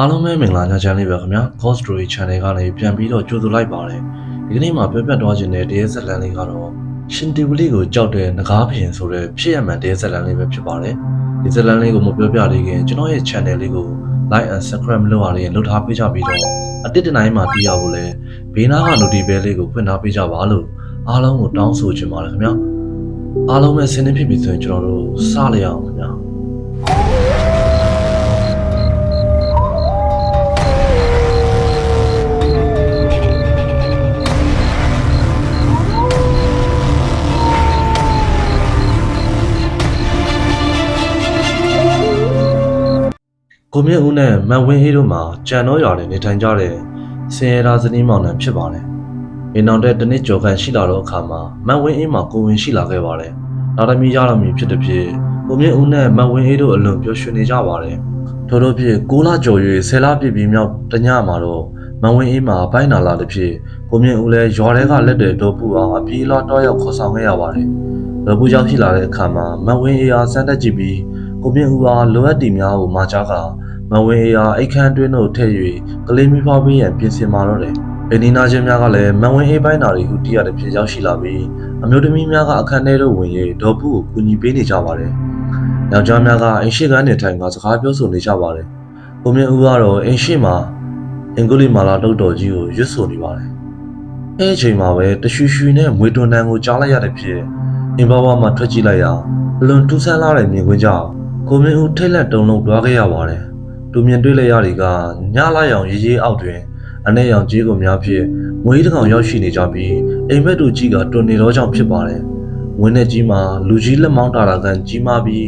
အားလုံးပဲမင်္ဂလာညချမ်းလေးပဲခင်ဗျာ Ghost Story Channel ကနေပြန်ပြီးတော့ကြိုဆိုလိုက်ပါတယ်ဒီကနေ့မှာပြပြသွားခြင်းတဲ့တရေဇက်လန်လေးကတော့ရှင်တီဝလီကိုကြောက်တဲ့ငကားဖျင်ဆိုတဲ့ဖြစ်ရမှန်တရေဇက်လန်လေးပဲဖြစ်ပါတယ်ဒီဇက်လန်လေးကိုမပြောပြသေးခင်ကျွန်တော်ရဲ့ channel လေးကို like and subscribe လုပ်ရရင်လုပ်ထားပေးကြပြီးတော့အတစ်တနိုင်မှာတီးရဖို့လဲဘေးနားက notification လေးကိုဖွင့်ထားပေးကြပါလို့အားလုံးကိုတောင်းဆိုချင်ပါတယ်ခင်ဗျာအားလုံးပဲဆင်းနေဖြစ်ပြီဆိုရင်ကျွန်တော်တို့စလိုက်အောင်ခင်ဗျာ ကိုမြင့်ဦးနဲ့မန်ဝင်းအေးတို့မှာကြံတော့ရွာနဲ့နေထိုင်ကြတဲ့ဆင်းရဲသားဇနီးမောင်နှံဖြစ်ပါတယ်။အိမ်အောင်တဲ့တနစ်ကြော်ကန်ရှိလာတော့အခါမှာမန်ဝင်းအေးမှာကိုဝင်ရှိလာခဲ့ပါတယ်။နောက်တစ်မီးရတော်မူဖြစ်တဲ့ဖြစ်ကိုမြင့်ဦးနဲ့မန်ဝင်းအေးတို့အလွန်ပျော်ရွှင်နေကြပါတယ်။ထို့သောဖြင့်6လကျော်၍10လပြည့်ပြီးမြောက်တညမှာတော့မန်ဝင်းအေးမှာဘိုင်းနာလာတဲ့ဖြစ်ကိုမြင့်ဦးလည်းရွာထဲကလက်တွေတော့ပူအောင်အပြေးလောတော့ရောက်ခေါ်ဆောင်ခဲ့ရပါတယ်။လောပူရောက်ရှိလာတဲ့အခါမှာမန်ဝင်းအေးအားစမ်းတက်ကြည့်ပြီးကိုမြင့်ဦးအားလိုအပ်တီများကိုမှာကြားက မဝင်းအေးအားအိတ်ခမ်းတွင်းတို့ထည့်၍ကလေးမိဖွားပေးရန်ပြင်ဆင်มาတော့တယ်။အင်းနီနာချင်းများကလည်းမဝင်းအေးပိုင်းနာတွေဟူတည်ရတဲ့ဖြစ်ရောက်ရှိလာပြီးအမျိုးသမီးများကအခန်းထဲသို့ဝင်၍ဒေါ်ပူကိုကူညီပေးနေကြပါတယ်။ယောက်ျားများကအိမ်ရှိကန်းနေထိုင်ကစကားပြောဆိုနေကြပါတယ်။ကိုမြင့်ဦးကတော့အိမ်ရှိမှာအင်္ဂလိပ်မာလာတုတ်တော်ကြီးကိုရွတ်ဆိုနေပါတယ်။အဲအချိန်မှာပဲတရွှေရွှေနဲ့မွေတွန်တန်ကိုကြားလိုက်ရတဲ့ဖြစ်အင်ဘဝမှာထွက်ကြည့်လိုက်ရာအလွန်ထူးဆန်းလာတဲ့မြင်ကွင်းကြောင့်ကိုမြင့်ဦးထိတ်လက်တုန်လှုပ်သွားခဲ့ရပါတယ်။ လူမြင်တွေ့လိုက်ရတွေကညလိုက်အောင်ရေးရေးအောက်တွင်အ내ရောင်ကြီးကိုများဖြင့်မွေးတစ်ကောင်ရောက်ရှိနေကြပြီးအိမ်မက်တို့ကြီးကတွန်နေတော့ကြောင့်ဖြစ်ပါတယ်။ဝင်းနဲ့ကြီးမှာလူကြီးလက်မောင်းတာတာကန်ကြီးမားပြီး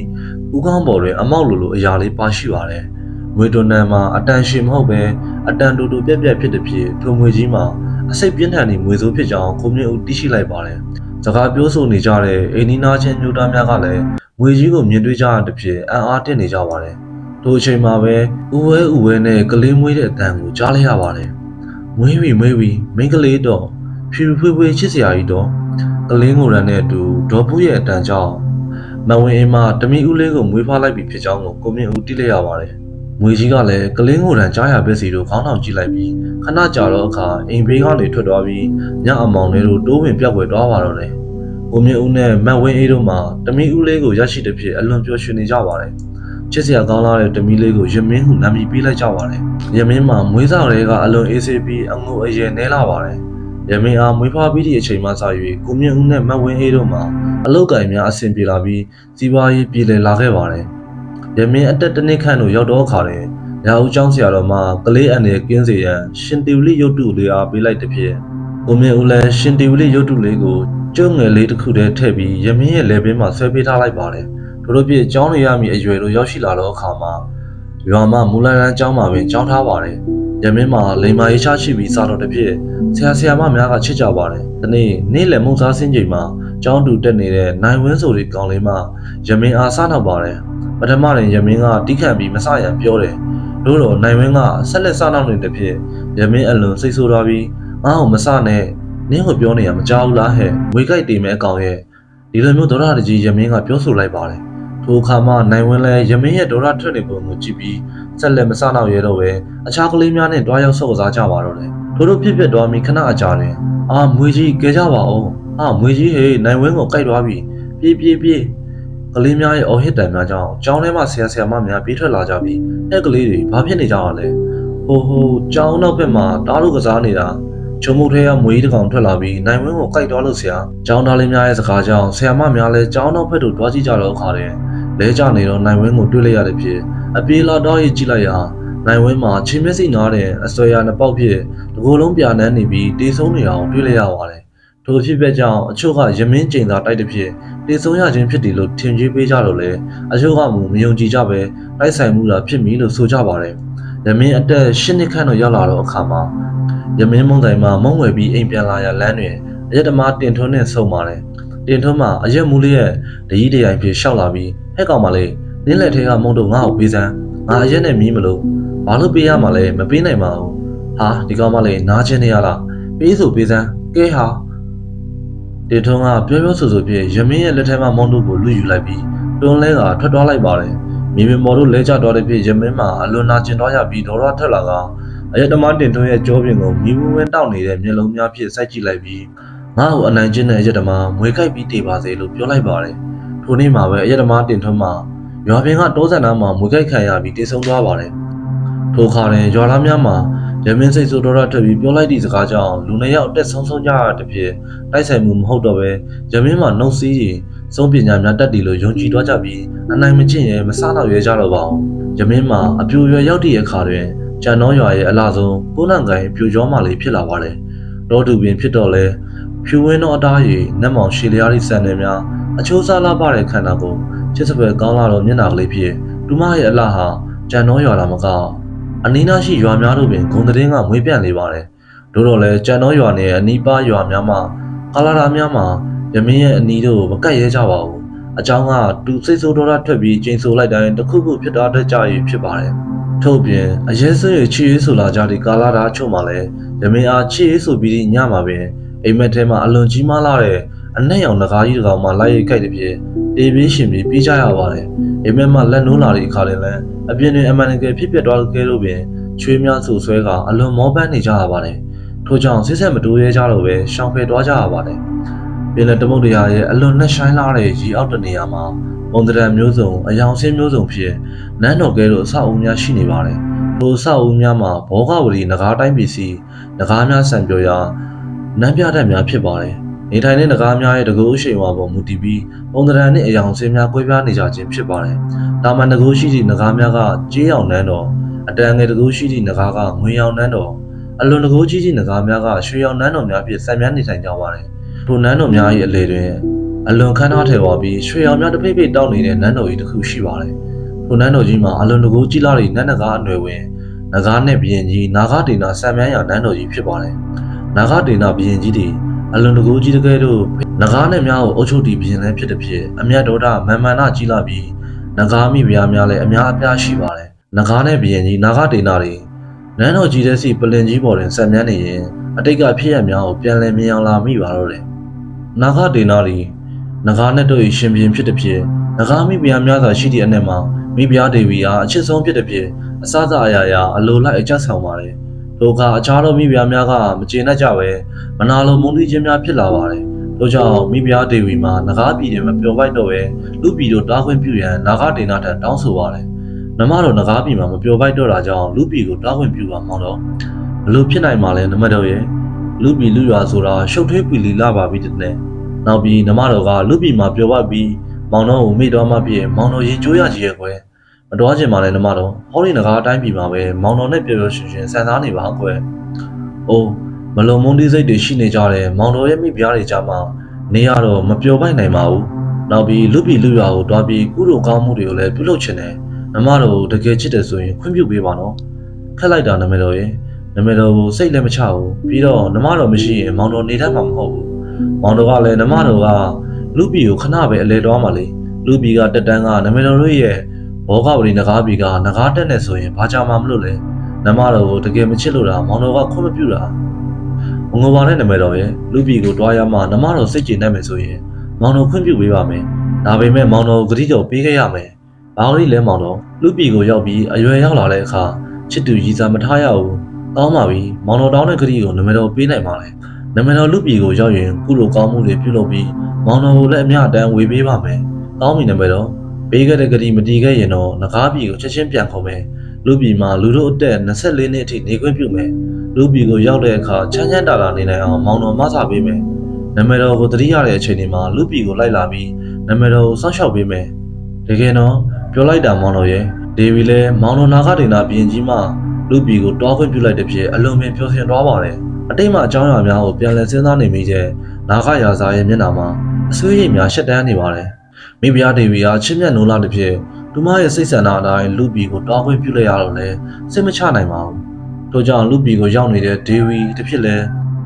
ဥကောင်းပေါ်တွင်အမောက်လိုလိုအရာလေးပါရှိပါတယ်။မွေတွန်နံမှာအတန်ရှင်မဟုတ်ပဲအတန်တူတူပြက်ပြက်ဖြစ်တဲ့ဖြစ်ထိုမွေကြီးမှာအစိတ်ပြင်းထန်နေမွေစိုးဖြစ်ကြောင်းကိုမြင့်ဦးသိရှိလိုက်ပါတယ်။စကားပြောဆိုနေကြတဲ့အိမ်နီးနားချင်းမျိုးသားများကလည်းမွေကြီးကိုမြင်တွေ့ကြရတဲ့ဖြစ်အံ့အားတက်နေကြပါတယ်။ ထိုအချိန်မှာပဲဥဝဲဥဝဲနဲ့ကလေးမွေးတဲ့အတန်ကိုကြားလိုက်ရပါတယ်။မွေးပြီမွေးပြီမိန်းကလေးတော့ဖြူဖြူဖွေးဖွေးချစ်စရာကြီးတော့ကလေးငိုရန်နဲ့အတူဒေါ်ဖူးရဲ့အတန်ကြောင့်မဝင်အိမ်မှာတမီဦးလေးကိုမွေးဖွားလိုက်ပြီဖြစ်ကြောင်းကိုကိုမြင့်ဦးသိလိုက်ရပါတယ်။မွေကြီးကလည်းကလေးငိုရန်ကြားရပဲစီတို့ခေါင်းထောင်ကြည့်လိုက်ပြီးခဏကြာတော့အခါအိမ်ဘေးကနေထွက်သွားပြီးညအမောင်လေးတို့တိုးဝင်ပြောက်ွယ်သွားပါတော့တယ်။ကိုမြင့်ဦးနဲ့မတ်ဝင်းအေးတို့မှာတမီဦးလေးကိုရရှိတဲ့ဖြစ်အလွန်ပျော်ရွှင်နေကြပါတယ်။ ချစ်စရာကောင်းလာတဲ့တမီးလေးကိုရမင်းဟုနာမည်ပေးလိုက်ကြပါတယ်။ရမင်းမှာမွေးစားတွေကအလွန်အေးဆေးပြီးအငုအယယ်နဲလာပါတယ်။ရမင်းအားမွေးဖွားပြီးသည့်အချိန်မှစ၍ကိုမြင့်ဦးနဲ့မတ်ဝင်းအေးတို့မှာအလုတ်ကင်များအဆင်ပြေလာပြီးစီးပွားရေးပြည်လည်လာခဲ့ပါတယ်။ရမင်းအသက်တစ်နှစ်ခန့်တို့ရောက်တော့အခါတွင်ရာဦးကျောင်းဆရာတော်မှကလေးအန်ရဲ့ကင်းစေရန်ရှင်တီဝလိရုပ်တုလေးအားပေးလိုက်တဲ့ဖြစ်ကိုမြင့်ဦးလည်းရှင်တီဝလိရုပ်တုလေးကိုကျုံငယ်လေးတစ်ခုတည်းထည့်ပြီးရမင်းရဲ့လက်ပင်မှာဆွဲပေးထားလိုက်ပါတယ်။ တို့တို့ပြည့်ကျောင်းနေရမည်အရွယ်တို့ရောက်ရှိလာတော့အခါမှာရွာမှာမူလရန်ကျောင်းမှာပင်ကျောင်းထားပါတယ်။ရမင်းမှာလိမ္မာရေးချရှိပြီးစားတော့တစ်ပြည့်ဆရာဆရာမများကချစ်ကြပါတယ်။ဒီနေ့နေ့လယ်မုံစားစင်းချိန်မှာကျောင်းတူတက်နေတဲ့နိုင်ဝင်းဆိုတဲ့ကောင်လေးမှရမင်းအားစားနောက်ပါတယ်။ပထမရင်ရမင်းကတီးခတ်ပြီးမဆရန်ပြောတယ်။တို့တော့နိုင်ဝင်းကဆက်လက်စားနောက်နေတဲ့ဖြစ်ရမင်းအလွန်စိတ်ဆိုးသွားပြီးငါ့ကိုမဆနဲ့နင်းကိုပြောနေရမကြောက်ဘူးလားဟဲ့။ဝေကြိုက်တည်မဲ့အကောင်ရဲ့ဒီလိုမျိုးဒေါရတကြီးရမင်းကပြောဆိုလိုက်ပါတယ်။ ထိုအခါမှနိုင်ဝင်းလဲရမင်းရဲ့ဒေါရထွက်နေပုံကိုကြည့်ပြီးဆက်လက်မဆနောက်ရဲတော့ပဲအခြားကလေးများနဲ့တွားရောက်ဆော့ကစားကြပါတော့တယ်ထို့တို့ဖြစ်ဖြစ်သွားပြီးခဏအကြာတွင်အာမွေကြီးကဲကြပါဦးအာမွေကြီးဟေးနိုင်ဝင်းကိုကြိုက်သွားပြီပြေးပြေးပြေးကလေးများရဲ့အော်ဟစ်တန်များကြောင့်ကျောင်းထဲမှာဆရာဆရာမများပြေးထွက်လာကြပြီးအဲ့ကလေးတွေဘာဖြစ်နေကြတာလဲဟိုဟိုကျောင်းနောက်ဘက်မှာတားလို့ကစားနေတာ ချုံမုတ်ထဲကမွေးတစ်ကောင်ထွက်လာပြီးနိုင်ဝင်းကိုကြိုက်သွားလို့ဆရာကျောင်းသားလေးများရဲ့စကားကြောင့်ဆရာမများလည်းကျောင်းနောက်ဘက်သို့တွားကြည့်ကြတော့ခါတယ်လဲကျနေတော့နိုင်ဝင်းကိုတွေ့လိုက်ရတဲ့ဖြစ်အပြေးလာတော့ရေးကြည့်လိုက်ရာနိုင်ဝင်းမှာချင်းမျက်စိနားတဲ့အဆွဲရနှစ်ပေါက်ဖြစ်တကိုယ်လုံးပြာနန်းနေပြီးတေဆုံးနေအောင်တွေ့လိုက်ရပါတယ်။ထိုဖြစ်ပကြောင့်အချို့ကရမင်းကျင်သာတိုက်တဲ့ဖြစ်တေဆုံးရခြင်းဖြစ်တယ်လို့ထင်ကြီးပေးကြတော့လေအချို့ကမူမယုံကြည်ကြပဲတိုက်ဆိုင်မှုတာဖြစ်မည်လို့ဆိုကြပါတယ်။ရမင်းအသက်၈နှစ်ခန့်တော့ရောက်လာတော့အခါမှာ ရမင်းမုံတိုင်မှာမုံဝယ်ပြီးအိမ်ပြန်လာရလမ်းတွင်အရက်သမားတင်ထွန်းနဲ့ဆုံပါတယ်။တင်ထွန်းမှာအရက်မူလေးရဲ့တကြီးတရိုင်ဖြစ်ရှောက်လာပြီးဟဲ့ကောင်မလေးနင်းလက်ထဲကမုံတော့ငါ့ကိုပေးစမ်းငါအရက်နဲ့မီးမလို့ဘာလို့ပေးရမှာလဲမပေးနိုင်ပါဘူးဟာဒီကောင်မလေးနားချင်းနေရလားပေးဆိုပေးစမ်းကဲဟာတင်ထွန်းကပြောပြောဆိုဆိုဖြင့်ရမင်းရဲ့လက်ထဲမှာမုံတို့ကိုလူယူလိုက်ပြီးတွန်းလဲကထွက်သွားလိုက်ပါတယ်မိမမော်တို့လဲကျသွားတဲ့ဖြစ်ရမင်းမှာအလွန်နာကျင်သွားရပြီးဒေါ်ရထက်လာက အယက်တမတင်ထွန်းရဲ့ကြောပြင်ကိုမိမဝင်းတောက်နေတဲ့မျက်လုံးများဖြင့်စိုက်ကြည့်လိုက်ပြီးငါ့ကိုအနိုင်ကျင့်တဲ့အယက်တမမွေခိုက်ပြီးတည်ပါစေလို့ပြောလိုက်ပါတယ်ထိုနေ့မှာပဲအယက်တမတင်ထွန်းမှာရွာပြင်ကတောဆန်နာမှာမွေခိုက်ခံရပြီးတည်ဆုံသွားပါတယ်ထိုခါတွင်ရွာသားများမှာရမင်းစိတ်ဆိုးဒေါ်ရထက်ပြီးပြောလိုက်သည့်စကားကြောင့်လူနှစ်ယောက်အသက်ဆုံးဆုံးကြရတဲ့ဖြစ်တိုက်ဆိုင်မှုမဟုတ်တော့ပဲရမင်းမှာနှုတ်စည်းရင်စုံပညာများတက်တည်လို့ယုံကြည်သွားကြပြီးအနိုင်မကျင့်ရဲမစားတော့ရဲကြတော့ပါဘူး။ယမင်းမှာအပြိုရွယ်ရောက်သည့်အခါတွင် ကြံတော်ရွာရဲ့အလားဆုံးကိုနံကိုင်ပြိုကျော်မှလေးဖြစ်လာပါတယ်။တောတူပင်ဖြစ်တော့လဲဖြူဝင်းသောအသားရည်နက်မောင်ရှည်လျားသည့်ဆန်တွေများအချိုးစားလာပါတဲ့ခန္ဓာကိုချစ်စပယ်ကောင်းလာတော့မျက်နှာကလေးဖြစ်ဒူမရဲ့အလားဟာကြံတော်ရွာလာမကအနီးနားရှိရွာများတို့ပင်ဂုံသတင်းကမွေးပြန့်နေပါတယ်။တို့တော့လဲကြံတော်ရွာနဲ့အနီးပါရွာများမှာကာလာတာများမှာရမင်းရဲ့အနီးတို့မကတ်ရဲကြပါဘူးအကြောင်းကသူစိတ်ဆိုးဒေါသထွက်ပြီးကျိန်ဆိုလိုက်တိုင်းတစ်ခုခုဖြစ်သွားတတ်ကြရဖြစ်ပါတယ် ထို့ပြင်အရဲဆွေချီရေးဆိုလာကြတဲ့ကာလာတာချုပ်မှလည်းရမင်းအားချီရေးဆိုပြီးညမှာပင်အိမ်မက်ထဲမှာအလွန်ကြီးမားလာတဲ့အနက်ရောင်ငကားကြီးတစ်ကောင်မှလိုက်ရိုက်ခိုက်တဲ့ဖြစ်အေးပြီးရှင်ပြီးပြေးကြရပါတယ်အိမ်မက်မှာလက်နိုးလာတဲ့အခါလည်းအပြင်းနဲ့အမှန်တကယ်ဖြစ်ပျက်သွားခဲ့လို့ပင်ချွေးများဆူဆွဲကအလွန်မောပန်းနေကြရပါတယ်ထို့ကြောင့်စစ်ဆက်မတိုးရဲကြတော့ပဲရှောင်ဖယ်သွားကြရပါတယ်ပင်လည်းတမုတ်တရားရဲ့အလွန်နဲ့ရှိုင်းလာတဲ့ရီအောက်တနေရာမှာ ပုံတရံမျိုးစုံအယောင်ဆင်းမျိုးစုံဖြစ်နန်းတော်ကဲတို့အဆောက်အဦများရှိနေပါတယ်ထိုအဆောက်အဦများမှာဘောဂဝရီနဂါးတိုင်းပစ္စည်းနဂါးများဆံပြောရာနန်းပြတတ်များဖြစ်ပါတယ်နေထိုင်တဲ့နဂါးများရဲ့တကူအရှိန်ဝါပေါ်မူတည်ပြီးပုံတရံနှင့်အယောင်ဆင်းများကွဲပြားနေကြခြင်းဖြစ်ပါတယ်တာမန်တကူရှိသည့်နဂါးများကကြေးရောင်နန်းတော်အတန်ငယ်တကူရှိသည့်နဂါးကငွေရောင်နန်းတော်အလွန်တကူကြီးကြီးနဂါးများကရွှေရောင်နန်းတော်များဖြင့်ဆံမြန်းနေထိုင်ကြပါတယ်ထိုနန်းတော်များ၏အလေတွင် အလွန်ခမ်းနားထည်ဝါပြီးရွှေရောင်များတစ်ဖိတ်ဖိတ်တောက်နေတဲ့နန်းတော်ကြီးတစ်ခုရှိပါတယ်ထိုနန်းတော်ကြီးမှာအလွန်တကူကြီးလာသည့်နန်းနဂါးအနွယ်ဝင်နဂါးနှင့်ဘရင်ကြီးနာဂဒေနာဆံမြန်းရာနန်းတော်ကြီးဖြစ်ပါတယ်နာဂဒေနာဘရင်ကြီးသည်အလွန်တကူကြီးတကယ်တော့နဂါးနဲ့များကိုအုပ်ချုပ်တည်ဘရင်လည်းဖြစ်တဲ့ဖြစ်အမျက်ဒေါဒမန်မန္နကြီးလာပြီးနဂါးမိဖုရားများလည်းအများအပြားရှိပါတယ်နဂါးနဲ့ဘရင်ကြီးနာဂဒေနာတွေနန်းတော်ကြီးတဲ့စီပလင်ကြီးပေါ်တွင်ဆံမြန်းနေရင်အတိတ်ကဖြစ်ရများကိုပြန်လည်မြင်အောင်လာမိပါတော့တယ်နာဂဒေနာတွေ နဂါးနဲ့တို့၏ရှင်ပြန်ဖြစ်တဲ့ဖြစ်နဂါးမိဖုရားများစွာရှိသည့်အနက်မှာမိဖုရားဒေဝီအားအချစ်ဆုံးဖြစ်တဲ့ဖြစ်အစစအရာရာအလိုလိုက်အကျဆောင်ပါတယ်တို့ကအခြားသောမိဖုရားများကမကျေနပ်ကြပဲမနာလိုမုန်းတီးခြင်းများဖြစ်လာပါတယ်တို့ကြောင့်မိဖုရားဒေဝီမှာနဂါးပြည်တွင်မပျော်ပိုက်တော့ပဲလူပြည်တို့တားခွင့်ပြုရန်နာဂဒေနာထံတောင်းဆိုပါတယ်နမတော်နဂါးပြည်မှာမပျော်ပိုက်တော့တာကြောင့်လူပြည်ကိုတားခွင့်ပြုပါမောင်းတော့ဘလို့ဖြစ်နိုင်မှာလဲနမတော်ရဲ့လူပြည်လူရွာဆိုတာရှုပ်ထွေးပီလီလာပါပြီတဲ့ နောက်ပြီးနမတော်ကလူပြည်မှာပျော်ပိုက်ပြီးမောင်တော်ကိုမိတော်မှပြည့်မောင်တော်ရင်ကျိုးရကြီးရဲ့ကွယ်မတော်ချင်ပါနဲ့နမတော်ဟောဒီနဂါးအတိုင်းပြည်မှာပဲမောင်တော်နဲ့ပျော်ပျော်ရွှင်ရွှင်ဆန်စားနေပါကွယ်အိုးမလုံမုန်းတီးစိတ်တွေရှိနေကြတယ်မောင်တော်ရဲ့မိဖုရားတွေကြားမှာနေရတော့မပျော်ပိုက်နိုင်ပါဘူးနောက်ပြီးလူပြည်လူရွာကိုတွားပြီးကုလိုကောင်းမှုတွေကိုလည်းပြုလုပ်ချင်တယ်နမတော်တကယ်ချစ်တယ်ဆိုရင်ခွင့်ပြုပေးပါနော်ခက်လိုက်တာနမတော်ရဲ့နမတော်ကိုစိတ်လည်းမချဘူးပြီးတော့နမတော်မရှိရင်မောင်တော်နေတတ်မှာမဟုတ်ဘူး မောင်တော်ကလည်းနမတော်ကလူပြည်ကိုခဏပဲအလဲတော်မှလေလူပြည်ကတက်တန်းကနမတော်တို့ရဲ့ဘောဂဝရီနဂါးပြည်ကနဂါးတက်နေဆိုရင်ဘာကြောင်မှမလို့လဲနမတော်ကိုတကယ်မချစ်လို့တာမောင်တော်ကခွင့်မပြုတာမငိုပါနဲ့နမတော်ရဲ့လူပြည်ကိုတွားရမှနမတော်စိတ်ကြည်နေမယ်ဆိုရင်မောင်တော်ခွင့်ပြုပေးပါမယ်ဒါပေမဲ့မောင်တော်ကိုဂတိတော်ပေးခဲ့ရမယ်ဘာလို့လဲမောင်တော်လူပြည်ကိုရောက်ပြီးအရွယ်ရောက်လာတဲ့အခါချစ်သူရည်စားမထားရဘူးကောင်းပါပြီမောင်တော်တောင်းတဲ့ဂတိကိုနမတော်ပေးနိုင်ပါလေ နမတော်လူပြည်ကိုရောက်ရင်ကုလိုကောင်းမှုတွေပြုလုပ်ပြီးမောင်တော်ကိုလည်းအမျှတန်းဝေပေးပါမယ်ကောင်းပြီနမတော်ပေးခဲ့တဲ့ဂတိမတီးခဲ့ရင်တော့ငကားပြည်ကိုချက်ချင်းပြန်ခေါ်မယ်လူပြည်မှာလူတို့အသက်24နှစ်အထိနေခွင့်ပြုမယ်လူပြည်ကိုရောက်တဲ့အခါချမ်းချမ်းသာသာနေနိုင်အောင်မောင်တော်မဆပေးမယ်နမတော်ကိုတတိရတဲ့အချိန်ဒီမှာလူပြည်ကိုလိုက်လာပြီးနမတော်ကိုစောင့်ရှောက်ပေးမယ်တကယ်တော့ပြောလိုက်တာမောင်တော်ရဲ့ဒေဝီလည်းမောင်တော်နာဂဒေနာပြင်ကြီးမှလူပြည်ကိုတောင်းခွင့်ပြုလိုက်တဲ့ဖြစ်အလုံးမင်းပြောဆင်သွားပါတယ် အတိတ်မှာအကြောင်းအရာများကိုပြန်လည်စဉ်းစားနေမိတဲ့နာဂရာဇာရဲ့မျက်နှာမှာအဆွေးရိပ်များရှက်တန်းနေပါတယ်မိဖုရားဒေဝီအားချစ်မြတ်နိုးလာတဲ့ဖြစ်သူမရဲ့စိတ်ဆန္ဒအတိုင်းလူပြည်ကိုတောင်းခွင့်ပြုလိုက်ရတော့လဲစိတ်မချနိုင်ပါဘူးထို့ကြောင့်လူပြည်ကိုရောက်နေတဲ့ဒေဝီတစ်ဖြစ်လဲ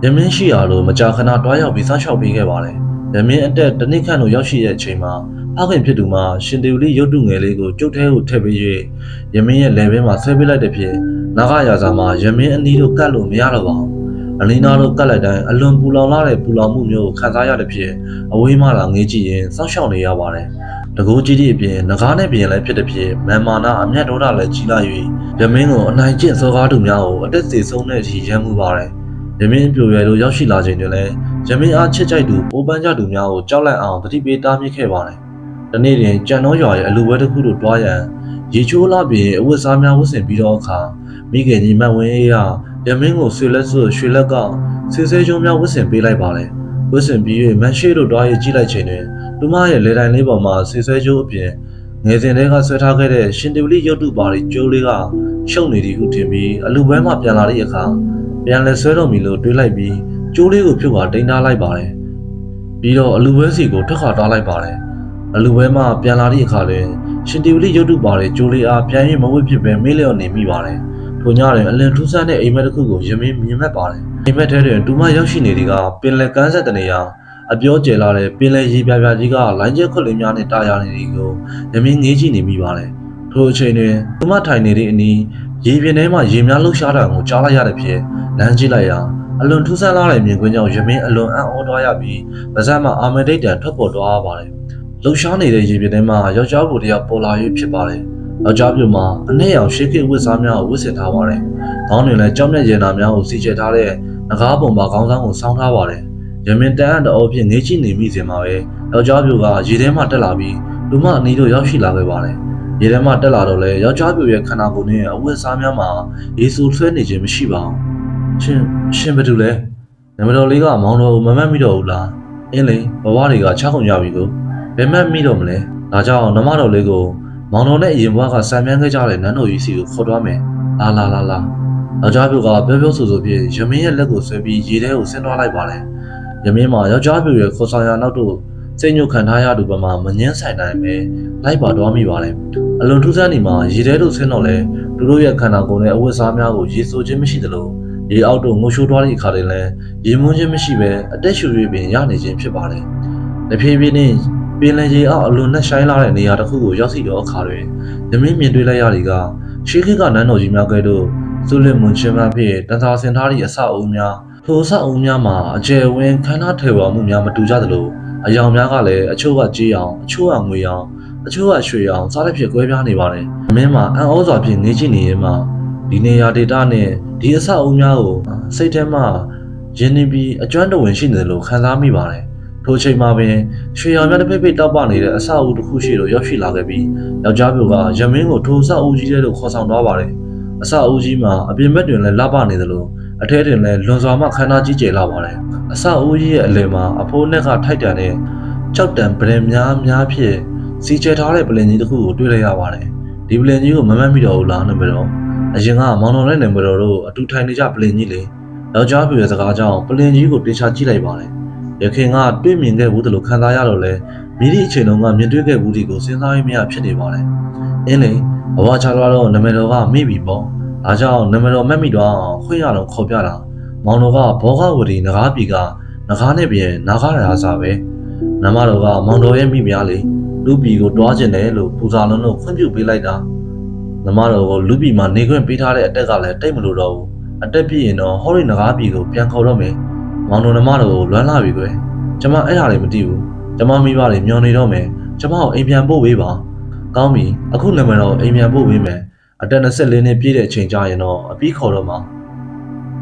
ရမင်းရှိရလို့မကြာခဏတွားရောက်ပြီးစောင့်ရှောက်ပေးခဲ့ပါတယ်ရမင်းအတက်တစ်နှစ်ခန့်လို့ရောက်ရှိတဲ့အချိန်မှာဖခင်ဖြစ်သူမှာရှင်တေဝလေးရုပ်တုငယ်လေးကိုကျုပ်ထဲကိုထည့်ပေး၍ရမင်းရဲ့လယ်ဘင်းမှာဆွဲပေးလိုက်တဲ့ဖြစ်နာဂရာဇာမှာရမင်းအနီးတို့ကတ်လို့မရတော့ပါဘူး အလင်းသားတို့ကတ်လိုက်တိုင်းအလွန်ပူလောင်လာတဲ့ပူလောင်မှုမျိုးကိုခံစားရတဲ့ဖြစ်အဝေးမှလာငေးကြည့်ရင်စောင့်ရှောက်နေရပါတယ်တကူကြီးကြီးအပြင်ငကားနဲ့ပြင်လည်းဖြစ်တဲ့ဖြစ်မန်မာနာအမျက်ဒေါသလည်းကြီးလာ၍ရမင်းကိုအနိုင်ကျင့်စောကားသူများကိုအသက်စေဆုံးတဲ့အထိရမ်းမှုပါတယ်ရမင်းပြိုရွယ်လိုရောက်ရှိလာချိန်တွင်လည်းရမင်းအားချစ်ကြိုက်သူပိုးပန်းကြသူများကိုကြောက်လန့်အောင်တတိပေးတားမြစ်ခဲ့ပါတယ်ဒီနေ့တွင်ကြံတော်ရွာရဲ့အလူပွဲတစ်ခုသို့တွားရန် ရေချိုးလာပြင်အဝတ်စားများဝတ်ဆင်ပြီးတော့အခါမိခင်ကြီးမတ်ဝင်းအေးကရမင်းကိုဆွေလက်စွရွှေလက်ကဆေးဆဲကျုံများဝတ်ဆင်ပေးလိုက်ပါတယ်ဝတ်ဆင်ပြီး၍မန်ရှိတို့တွားရကြည့်လိုက်ချိန်တွင်သူမရဲ့လေတိုင်လေးပေါ်မှာဆေးဆဲကျိုးအပြင်ငယ်စဉ်တည်းကဆွဲထားခဲ့တဲ့ရှင်တေဝလိရုပ်တုပါရီကျိုးလေးကရှုပ်နေသည်ဟုထင်ပြီးအလူပွဲမှပြန်လာသည့်အခါပြန်လဲဆွဲတော်မူလို့တွေးလိုက်ပြီးကျိုးလေးကိုဖြုတ်ကာတင်ထားလိုက်ပါတယ်ပြီးတော့အလူပွဲစီကိုထွက်ခွာသွားလိုက်ပါတယ်အလူပွဲမှပြန်လာသည့်အခါတွင် ရှင်တေဝလိရုပ်တုပါရီကျိုးလေးအားပြန်၍မဝတ်ဖြစ်ပဲမေးလျော့နေမိပါတယ်ထိုညတွင်အလင်ထူးဆန်းတဲ့အိမ်မက်တစ်ခုကိုရမင်းမြင်မှတ်ပါတယ်အိမ်မက်ထဲတွင်တူမရောက်ရှိနေသည်ကပင်လယ်ကမ်းဆက်တနေရာအပြောကျယ်လာတဲ့ပင်လယ်ရေပြပြကြီးကလိုင်းကျက်ခွက်လေးများနဲ့တာယာနေသည်ကိုရမင်းငေးကြည့်နေမိပါတယ်။ထိုအချိန်တွင်သူမထိုင်နေတဲ့အနီးရေပြင်ထဲမှာရေများလှုပ်ရှားတာကိုကြားလိုက်ရတဲ့ဖြင့်လမ်းကြည့်လိုက်ရာအလွန်ထူးဆန်းလာတဲ့မြင်ကွင်းကြောင့်ရမင်းအလွန်အံ့ဩသွားရပြီးပါးစပ်မှအာမဒိတ်တန်ထွက်ပေါ်သွားရပါတယ်။ လှုပ်ရှားနေတဲ့ရေပြင်ထဲမှာယောက်ျားကိုယ်တယောက်ပေါ်လာ၍ဖြစ်ပါတယ်။ယောက်ျားပြူမှာအနှဲ့ရောင်ရှေးခေတ်ဝတ်စားများကိုဝတ်ဆင်ထားပါတယ်။ခေါင်းတွင်လည်းကြောက်မြတ်ရင်နာများကိုစီကျဲထားတဲ့ငကားပုံပါခေါင်းဆောင်ကိုဆောင်းထားပါတယ်။ရမင်တန်အတော်ဖြင့်ငေးကြည့်နေမိစဉ်မှာပဲယောက်ျားပြိုကရေထဲမှာတက်လာပြီးလူမအနီးတို့ရောက်ရှိလာခဲ့ပါတယ်။ရေထဲမှာတက်လာတော့လေယောက်ျားပြိုရဲ့ခန္ဓာကိုယ်နဲ့အဝတ်အစားများမှာရေဆူဆွဲနေခြင်းမရှိပါဘူး။ရှင်ရှင်ဘာတူလဲ။နမတော်လေးကမောင်တော်ကိုမမတ်မိတော့ဘူးလား။အင်းလေဘဝတွေကချခုံကြပြီကို ဘယ်မှတ်မိတော့မလဲ။ဒါကြောင့်နမတော်လေးကိုမောင်တော်နဲ့အရင်ဘဝကဆံမြန်းခဲ့ကြတဲ့နန်းတော်ကြီးစီကိုခေါ်သွားမယ်။လာလာလာလာယောက်ျားပြိုကပြောပြောဆိုဆိုဖြင့်ရမင်းရဲ့လက်ကိုဆွဲပြီးရေထဲကိုဆင်းသွားလိုက်ပါတယ်။ရမင်းမှာယောက်ျားပြူရဲ့ခေါ်ဆောင်ရာနောက်တို့စိတ်ညှို့ခံထားရသူဘက်မှမငင်းဆိုင်နိုင်ပဲလိုက်ပါသွားမိပါတယ်အလွန်ထူးဆန်းနေမှာရေထဲတို့ဆင်းတော့လဲသူတို့ရဲ့ခန္ဓာကိုယ်နဲ့အဝတ်စားများကိုရေဆိုခြင်းမရှိသလိုရေအောက်တို့ငိုရှိုးသွားတဲ့အခါတွေလည်းရေမွန်းခြင်းမရှိပဲအသက်ရှူ၍ပင်ရနေခြင်းဖြစ်ပါတယ်တဖြည်းဖြည်းနဲ့ ပင်လယ်ရေအောက်အလွန်နဲ့ရှိုင်းလာတဲ့နေရာတစ်ခုကိုရောက်စီတော့အခါတွင်ရမင်းမြင်တွေ့လိုက်ရသည်ကရှေးခေတ်ကနန်းတော်ကြီးများကဲ့သို့စုလစ်မွန်ချင်းများဖြင့်တန်ဆာဆင်ထားသည့်အဆောက်အဦများထိုအဆောက်အဦများမှာအကျယ်ဝန်းခန္ဓာထေဝါမှုများမတူကြသလိုအယောင်များကလည်းအချို့ကကြေးအောင်အချို့ကငွေအောင်အချို့ကရွှေအောင်စားတဲ့ဖြစ်ကွဲပြားနေပါတယ်။မင်းမှာအံ့ဩစွာဖြင့်နေကြည့်နေရင်မှဒီနေရာဒေတာနဲ့ဒီအဆောက်အဦများကိုစိတ်ထဲမှာရင်းနှီးပြီးအကျွမ်းတဝင်ရှိနေတယ်လို့ခံစားမိပါတယ်။ ထိုအချိန်မှာပင်ရွှေရောင်များတစ်ဖိတ်ဖိတ်တောက်ပနေတဲ့အဆောက်အဦတစ်ခုရှိလို့ရောက်ရှိလာခဲ့ပြီးယောက်ျားပြိုကရမင်းကိုထိုအဆောက်အဦကြီးထဲသို့ခေါ်ဆောင်သွားပါတယ်။အဆောက်အဦကြီးမှာအပြင်ဘက်တွင်လည်းလှပနေသလိုအထဲတွင်လည်းလွန်စွာမှခန္ဓာကြီးကျယ်လာပါတယ်။အဆောက်အဦကြီးရဲ့အလယ်မှာအဖိုးနဲ့ကထိုက်တန်တဲ့ကြောက်တံပရင်များများဖြင့်စီကျဲထားတဲ့ပလင်ကြီးတစ်ခုကိုတွေ့လိုက်ရပါတယ်။ဒီပလင်ကြီးကိုမမှတ်မိတော့ဘူးလားနံပါတ်တော့အရင်ကမောင်တော်နဲ့နံပါတ်တော်တို့အတူထိုင်နေကြပလင်ကြီးလေယောက်ျားပြည့်ရဲ့စကားကြောင့်ပလင်ကြီးကိုတေချာကြည့်လိုက်ပါတယ်။ ရခင်ကတွေ့မြင်ခဲ့ဘူးတလို့ခံစားရတော့လဲမိသည့်အချိန်တုန်းကမြင်တွေ့ခဲ့ဘူးဒီကိုစဉ်းစားရမရဖြစ်နေပါတယ်။အင်းလေဘဝချလာတော့နံပါတ်တော်ကမိပြီပေါ့။အားကြောင့်နံပါတ်တော်မက်မိတော့အောင်ခွင့်ရတော့ခေါ်ပြတာမောင်တော်ကဘောဂဝတီနဂါးပြီကနဂါးနဲ့ပြင်နာဂါရာစားပဲနမတော်ကမောင်တော်ရဲ့မိဖုရားလေးလူပြီကိုတွားကျင်တယ်လို့ပူဇာလုံးလို့ခွင့်ပြုပေးလိုက်တာနမတော်ကလူပြီမှာနေခွင့်ပေးထားတဲ့အတက်ကလည်းတိတ်မလို့တော့ဘူးအတက်ပြည့်ရင်တော့ဟောရီနဂါးပြီကိုပြန်ခေါ်တော့မယ် မောင်တော်နမတော်ကိုလွမ်းလာပြီကွယ်ကျမအဲ့ဒါလေးမသိဘူးကျမမိဘတွေမျောနေတော့မယ်ကျမကိုအိမ်ပြန်ပို့ပေးပါကောင်းပြီအခုနံပါတ်တော်အိမ်ပြန်ပို့ပေးမယ်အတက်24နှစ်ပြည့်တဲ့အချိန်ကြာရင်တော့အပြီးခေါ်တော့မှာ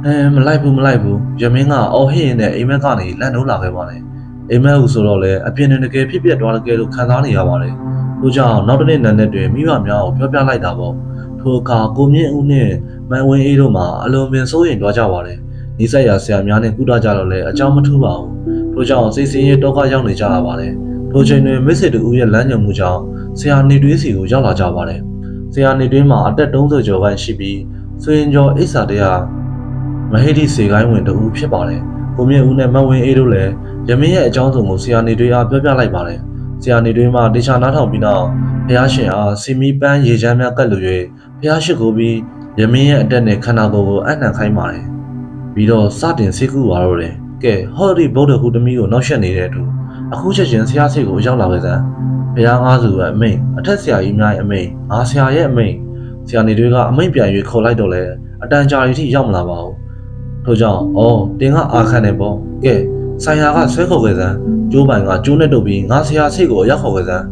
အဲမလိုက်ဘူးမလိုက်ဘူးရမင်းကအော်ဟစ်ရင်နဲ့အိမ်မက်ကနေလန့်နှုံးလာခဲ့ပါတယ်အိမ်မက်ဟုဆိုတော့လေအပြင်တွင်တကယ်ဖြစ်ပျက်သွားတဲ့ကဲလို့ခံစားနေရပါတယ်ထို့ကြောင့်နောက်တစ်နေ့နံနက်တွင်မိဘများကိုပြောပြလိုက်တာပေါ့ထိုအခါကိုမြင့်ဦးနဲ့မန်ဝင်းအေးတို့မှအလွန်ပင်စိုးရိမ်သွားကြပါတယ် နေဆက်ရဆရာများနဲ့ကုသကြတော့လေအကြောင်းမထူးပါဘူးထို့ကြောင့်စိတ်ဆင်းရဲတောကရောက်နေကြတာပါတယ်ထိုချိန်တွင်မိတ်ဆွေတို့ရဲ့လမ်းညွှန်မှုကြောင့်ဆရာနေတွေးစီကိုရောက်လာကြပါတယ်ဆရာနေတွင်းမှာအသက်30ကျော်ခန့်ရှိပြီးဆွေရင်ကျော်အိဆာတရားမဟိတိစေကိုင်းဝင်တူဖြစ်ပါတယ်။ကိုမြင့်ဦးနဲ့မတ်ဝင်းအေးတို့လည်းရမင်းရဲ့အကြောင်းစုံကိုဆရာနေတွင်းအားပြောပြလိုက်ပါတယ်။ဆရာနေတွင်းမှာတေချာနားထောင်ပြီးနောက်ဘုရားရှင်အားစီမီပန်းရေချမ်းများကတ်လို့၍ဘုရားရှိခိုးပြီးရမင်းရဲ့အတက်နဲ့ခန္ဓာကိုယ်ကိုအနှံခိုင်းပါတယ်။ ပြီးတော့စတင်စိတ်ကူပါတော့တယ်။ကဲဟောဒီဗုဒ္ဓဟူသမီးကိုနောက်ဆက်နေတဲ့အတူအခုချက်ချင်းဆရာစိတ်ကိုရောက်လာခဲ့စမ်းဘုရားငါးစုရဲ့အမိန်အထက်ဆရာကြီးများရဲ့အမိန်ငါဆရာရဲ့အမိန်ဆရာနေတွေကအမိန်ပြန်၍ခေါ်လိုက်တော့လဲအတန်ကြာရီထိရောက်မလာပါဘူးထို့ကြောင့်အော်တင်ကအာခန့်နေပေါ့ကဲဆိုင်ရာကဆွဲခေါ်ခဲ့စမ်းကျိုးပိုင်ကကျိုးနဲ့တုပ်ပြီးငါဆရာစိတ်ကိုရောက်ခေါ်ခဲ့စမ်း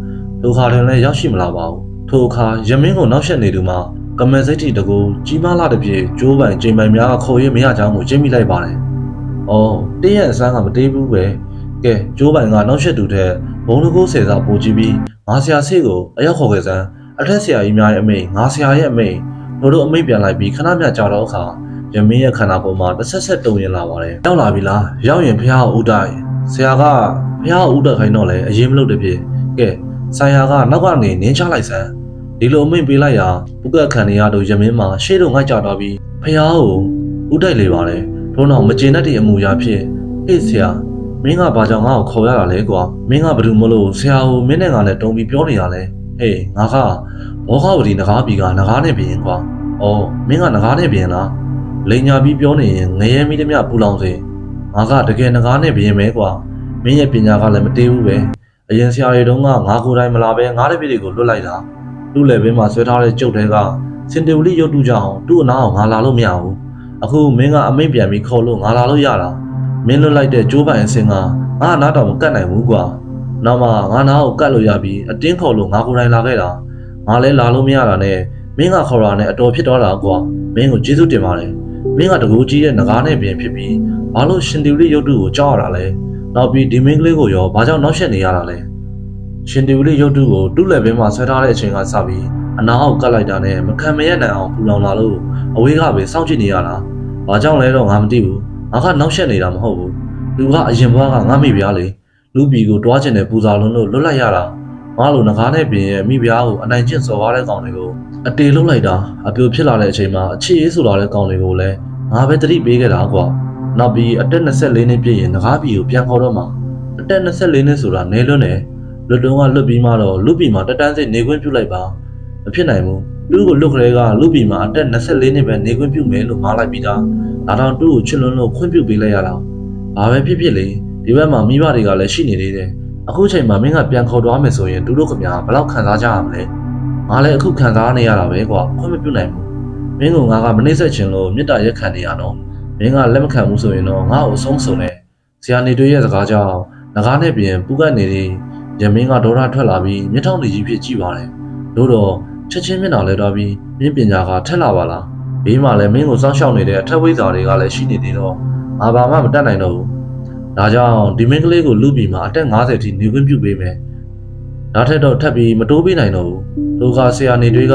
ထိုခါတွင်လည်းရောက်ရှိမလာပါဘူးထိုအခါယမင်းကိုနောက်ဆက်နေသူမှာ ကမန်စိတ်တီတကူကြီးမားလာတဲ့ပြေကျိုးပိုင်ချိန်ပိုင်များကခေါ်ရမရကြောင်းကိုကျင်းမိလိုက်ပါတယ်။အော်တင်းရဲ့အစမ်းကမတေးဘူးပဲ။ကဲကျိုးပိုင်ကနောက်ဆက်သူတဲ့ဘုံတကူဆယ်စာပို့ကြည့်ပြီးငါဆရာဆေးကိုအရောက်ခေါ်ခဲ့စမ်းအထက်ဆရာကြီးများရဲ့အမိန်ငါဆရာရဲ့အမိန်တို့တို့အမိန်ပြန်လိုက်ပြီးခဏမြကြာတော့အခါယမင်းရဲ့ခန္ဓာကိုယ်မှာတစ်ဆက်ဆက်တုံရင်လာပါတယ်။ရောက်လာပြီလား။ရောက်ရင်ဖះဥတိုက်ဆရာကဖះဥတိုက်ခိုင်းတော့လေအရင်မလုပ်တဲ့ဖြစ်ကဲဆရာကနောက်ကနေနင်းချလိုက်စမ်း ဒီလိုအမိန်ပေးလိုက်ရာပုကက်ခံနေရတို့ယမင်းမှာရှေ့တော့ငိုက်ကြတော့ပြီးဖះကိုဥတိုက်လေပါတယ်။ထို့နောက်မကျေနပ်တဲ့အမူအရာဖြစ်ဟေ့ဆရာမင်းကဘာကြောင့်ငါ့ကိုခေါ်ရတာလဲကွာမင်းကဘာလို့မလို့ဆရာကိုမင်းနဲ့ငါနဲ့တုံပြီးပြောနေရလဲဟေးငါကဘောဂဝတီငကားပြီကငကားနဲ့ပြင်ကွာအော်မင်းကငကားနဲ့ပြင်လားလိန်ညာပြီးပြောနေရင်ငရဲမိသမျှပူလောင်စေငါကတကယ်ငကားနဲ့ပြင်မဲကွာမင်းရဲ့ပညာကလည်းမတေးဘူးပဲအရင်ဆရာတွေတုန်းကငါကိုယ်တိုင်မလာပဲငါးတဲ့ပြည်တွေကိုလွတ်လိုက်တာ လူလည်းဘင်းမှာဆွဲထားတဲ့ကြုတ်တွေကစင်တေဝလိရုပ်တုကြောင့်သူ့အနားကိုငါလာလို့မရဘူးအခုမင်းကအမိတ်ပြန်ပြီးခေါ်လို့ငါလာလို့ရတာမင်းလွတ်လိုက်တဲ့ကျိုးပိုင်အစင်ကငါနားတော်မကတ်နိုင်ဘူးကွာနောက်မှငါနားကိုကတ်လို့ရပြီးအတင်းခေါ်လို့ငါကိုယ်တိုင်လာခဲ့တာငါလည်းလာလို့မရတာနဲ့မင်းကခေါ်တာနဲ့အတော်ဖြစ်သွားတာကွာမင်းကိုကျေးဇူးတင်ပါတယ်မင်းကတကူကြီးရဲ့ငကားနဲ့ပြင်ဖြစ်ပြီးဘာလို့ရှင်တီဝလိရုပ်တုကိုကြောက်ရတာလဲနောက်ပြီးဒီမင်းကလေးကိုရောဘာကြောင့်နောက်ဆက်နေရတာလဲ ရှင်တီဝလိရုပ်တုကိုတူးလက်ဘင်းမှာဆွဲထားတဲ့အချိန်ကစပြီးအနာအောက်ကတ်လိုက်တာနဲ့မခံမရနိုင်အောင်ပူလောင်လာလို့အဝေးကပဲစောင့်ကြည့်နေရတာဘာကြောင့်လဲတော့ငါမသိဘူးငါကနောက်ဆက်နေတာမဟုတ်ဘူးလူကအရင်ဘွားကငါမိပြားလေလူပီကိုတွားကျင်တဲ့ပူဇာလုံးလို့လွတ်လိုက်ရတာငါလိုငကားနဲ့ပြင်ရဲ့မိဖုရားကိုအနိုင်ကျင့်စော်ကားတဲ့ကောင်တွေကိုအတေလုံးလိုက်တာအပြိုဖြစ်လာတဲ့အချိန်မှာအခြေအေးဆိုလာတဲ့ကောင်တွေကိုလည်းငါပဲတတိပေးခဲ့တာကွာနောက်ပြီးအသက်24နှစ်ပြည့်ရင်ငကားပီကိုပြန်ခေါ်တော့မှာအသက်24နှစ်ဆိုတာနေလွန်းတယ် လွတ်တုံးကလွတ်ပြီးမှတော့လူပီမှာတက်တန်းစိတ်နေခွင့်ပြုလိုက်ပါမဖြစ်နိုင်ဘူးလူကိုလွတ်ကလေးကလူပီမှာအသက်24နှစ်ပဲနေခွင့်ပြုမယ်လို့မှားလိုက်ပြီးသားဒါတော့သူ့ကိုချစ်လွန်းလို့ခွင့်ပြုပေးလိုက်ရတာဘာပဲဖြစ်ဖြစ်လေဒီဘက်မှာမိဘတွေကလည်းရှိနေသေးတယ်အခုချိန်မှာမင်းကပြန်ခေါ်သွားမယ်ဆိုရင်သူတို့ကများဘယ်လောက်ခံစားကြရမလဲငါလည်းအခုခံစားနေရတာပဲကွာခွင့်မပြုနိုင်ဘူးမင်းကငါကမနှိမ့်ဆက်ချင်လို့မေတ္တာရက်ခံနေရတော့မင်းကလက်မခံဘူးဆိုရင်တော့ငါ့ကိုအဆုံးစုံတယ်ဆရာနေတွေရဲ့စကားကြောင့်ငကားနဲ့ပြင်ပူကတ်နေသည် ရမင်းကဒေါသထွက်လာပြီးမျက်ထောင်တွေကြီးဖြစ်ကြည့်ပါတယ်တို့တော့ချက်ချင်းမျက်နှာလဲတော့ပြီးမင်းပညာကထက်လာပါလားဘေးမှာလည်းမင်းကိုစောင့်ရှောက်နေတဲ့အထက်ဝိဇ္ဇာတွေကလည်းရှိနေသေးတော့ငါဘာမှမတတ်နိုင်တော့ဘူးဒါကြောင့်ဒီမင်းကလေးကိုလူပြီးမှအသက်50ထိနေခွင့်ပြုပေးမယ်။နောက်ထပ်တော့ထပ်ပြီးမတိုးပေးနိုင်တော့ဘူး။ဒုက္ခဆရာနေတွေက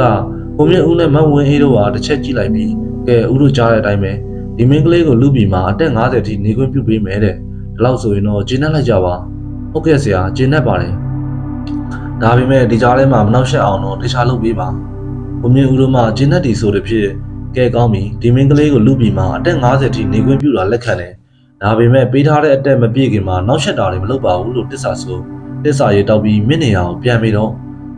ကိုမြင့်ဦးနဲ့မဝင်းအေးတို့ကတစ်ချက်ကြည့်လိုက်ပြီးကဲဦးတို့ကြားတဲ့အတိုင်းပဲဒီမင်းကလေးကိုလူပြီးမှအသက်50ထိနေခွင့်ပြုပေးမယ်တဲ့။ဒီလောက်ဆိုရင်တော့ဂျင်းနဲ့လိုက်ကြပါ။ ဟုတ်ကဲ့ဆရာဂျင်းနဲ့ပါတယ်။ဒါပေမဲ့ဒီကြားထဲမှာမနှောက်ယှက်အောင်တော့တခြားလုပ်ပေးပါ။ကိုမြင့်ဦးတို့မှဂျင်းနဲ့တီဆိုတဲ့ဖြစ်ကဲကောင်းပြီဒီမင်းကလေးကိုလူပြီးမှအသက်50ထိနေခွင့်ပြုတာလက်ခံတယ်။ဒါပေမဲ့ပေးထားတဲ့အတက်မပြည့်ခင်မှာနောက်ဆက်တာတွေမလုပ်ပါဘူးလို့တစ္ဆာဆိုတစ္ဆာရေးတောက်ပြီးမင်းနေရအောင်ပြန်ပြီးတော့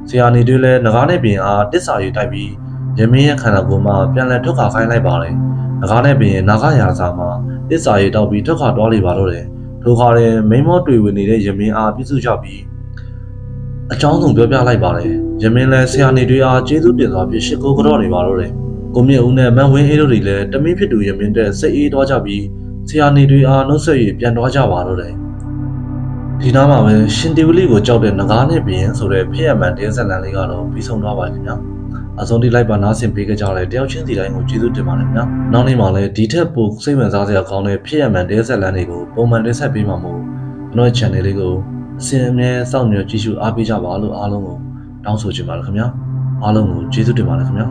ဆရာနေတွေလည်းငကားနဲ့ပြင်အားတစ္ဆာရေးတိုက်ပြီးရမင်းရဲ့ခန္ဓာကိုယ်မှာပြန်လဲထွက်ခါခိုင်းလိုက်ပါတယ်ငကားနဲ့ပြင်နာဂရာစာမှာတစ္ဆာရေးတောက်ပြီးထွက်ခါတွားလေပါတော့တယ် ထိုခါတဲ့မိမောတွေ့ဝင်နေတဲ့ရမင်းအားပြည့်စုံကြပြီးအကြောင်းစုံပြောပြလိုက်ပါတယ်ရမင်းလည်းဆရာနေတွေအားကျေးဇူးတင်စွာဖြင့်ရှ िख ိုးကြော့နေပါတော့တယ်ကိုမြင့်ဦးနဲ့မန်ဝင်းအေးတို့တွေလည်းတမင်းဖြစ်သူရမင်းတဲ့စိတ်အေးတော့ကြပြီးဆရာနေတွေအားနှုတ်ဆက်၍ပြန်သွားကြပါတော့တယ်ဒီနားမှာပဲရှင်တေဝလိကိုကြောက်တဲ့ငကားနဲ့ပြင်ဆိုတဲ့ဖြစ်ရမှန်တင်းဆက်လန်လေးကတော့ပြီးဆုံးသွားပါခင်ဗျာ အဆုံးထိလိုက်ပါနားဆင်ပေးကြကြတဲ့တယောက်ချင်းစီတိုင်းကိုကျေးဇူးတင်ပါတယ်ခင်ဗျာနောက်နေ့မှာလည်းဒီထက်ပိုစိတ်ဝင်စားစရာကောင်းတဲ့ဖြစ်ရမှန်တင်းဆက်လန်တွေကိုပုံမှန်တင်ဆက်ပေးမှာမို့ကျွန်တော်ရဲ့ channel လေးကိုအစဉ်အမြဲစောင့်မျှော်ကြည့်ရှုအားပေးကြပါလို့အားလုံးကိုတောင်းဆိုချင်ပါတယ်ခင်ဗျာအားလုံးကိုကျေးဇူးတင်ပါတယ်ခင်ဗျာ